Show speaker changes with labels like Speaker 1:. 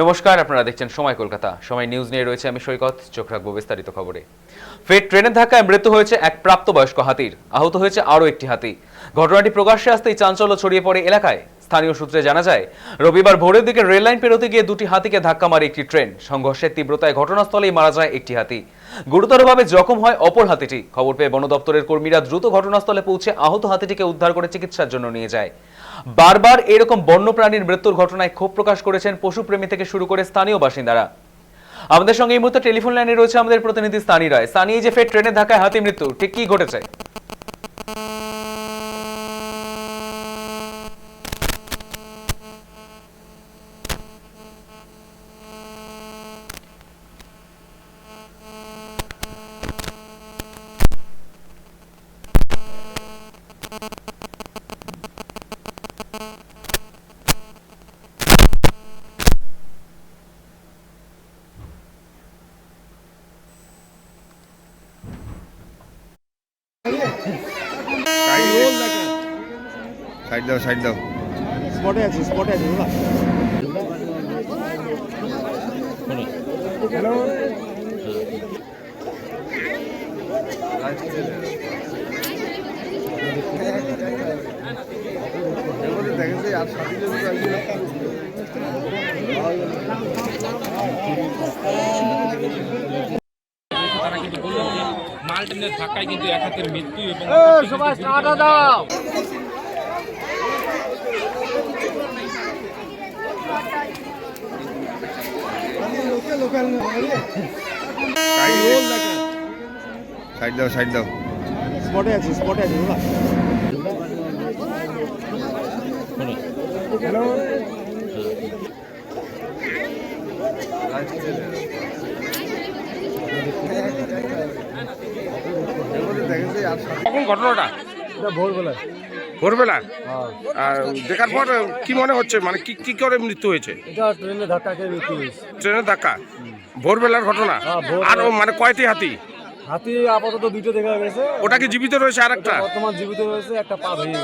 Speaker 1: নমস্কার, আপনারা দেখছেন সময় কলকাতা। সময় নিউজ নিয়ে রয়েছে আমি সৈকত, চোখ রাখব বিস্তারিত খবরে। ফের ট্রেনের ধাক্কায় মৃত্যু হয়েছে এক প্রাপ্তবয়স্ক হাতির। আহত হয়েছে আরও একটি হাতি। ঘটনাটি প্রকাশ্যে আসতেই চাঞ্চল্য ছড়িয়ে পড়ে এলাকায়। স্থানীয় সূত্রে জানা যায়, রবিবার ভোরের দিকে রেল লাইন পেরোতে গিয়ে দুটি হাতিকে ধাক্কা মারে একটি ট্রেন। সংঘর্ষের তীব্রতায় ঘটনাস্থলেই মারা যায় একটি হাতি। গুরুতরভাবে জখম হয় অপর হাতিটি। খবর পেয়ে বন দপ্তরের কর্মীরা দ্রুত ঘটনাস্থলে পৌঁছে আহত হাতিটিকে উদ্ধার করে চিকিৎসার জন্য নিয়ে যায়। বারবার এরকম বন্যপ্রাণীর মৃত্যুর ঘটনায় ক্ষোভ প্রকাশ করেছেন পশুপ্রেমী থেকে শুরু করে স্থানীয় বাসিন্দারা। আমাদের সঙ্গে এই মুহূর্তে টেলিফোন লাইনে রয়েছে আমাদের প্রতিনিধি স্থানী রায় স্থানীয় যে ফের ট্রেনের ধাক্কায় হাতি মৃত্যু, ঠিক কি ঘটেছে?
Speaker 2: সাইড দাও সাইড দাও।
Speaker 3: স্পটে আছে স্পটে আছে হ্যালো
Speaker 4: তারা কিন্তু বললেন ধাক্কায় কিন্তু এক হাতের মৃত্যু এবং
Speaker 3: সবাই টাটা দাও
Speaker 2: সাইড দাও সাইড দাও
Speaker 3: স্পটে আছে স্পটে আছে দাদা হ্যালো
Speaker 5: কখন ঘটনাটা?
Speaker 3: ভোরবেলা
Speaker 5: ভোরবেলা
Speaker 3: হ্যাঁ।
Speaker 5: আর দেখার পর কি মনে হচ্ছে? মানে কি কি করে মৃত্যু হয়েছে?
Speaker 3: এটা ট্রেনে ধাক্কা খেয়ে মৃত্যু হয়েছে।
Speaker 5: ট্রেনের ধাক্কা? ভোরবেলার ঘটনা?
Speaker 3: হ্যাঁ,
Speaker 5: আর মানে কয়টি হাতি?
Speaker 3: হাতি আপাতত দুটো দেখা গেছে।
Speaker 5: ওটা কি জীবিত রয়েছে আর একটা
Speaker 3: বর্তমান জীবিত রয়েছে একটা পা ভেঙে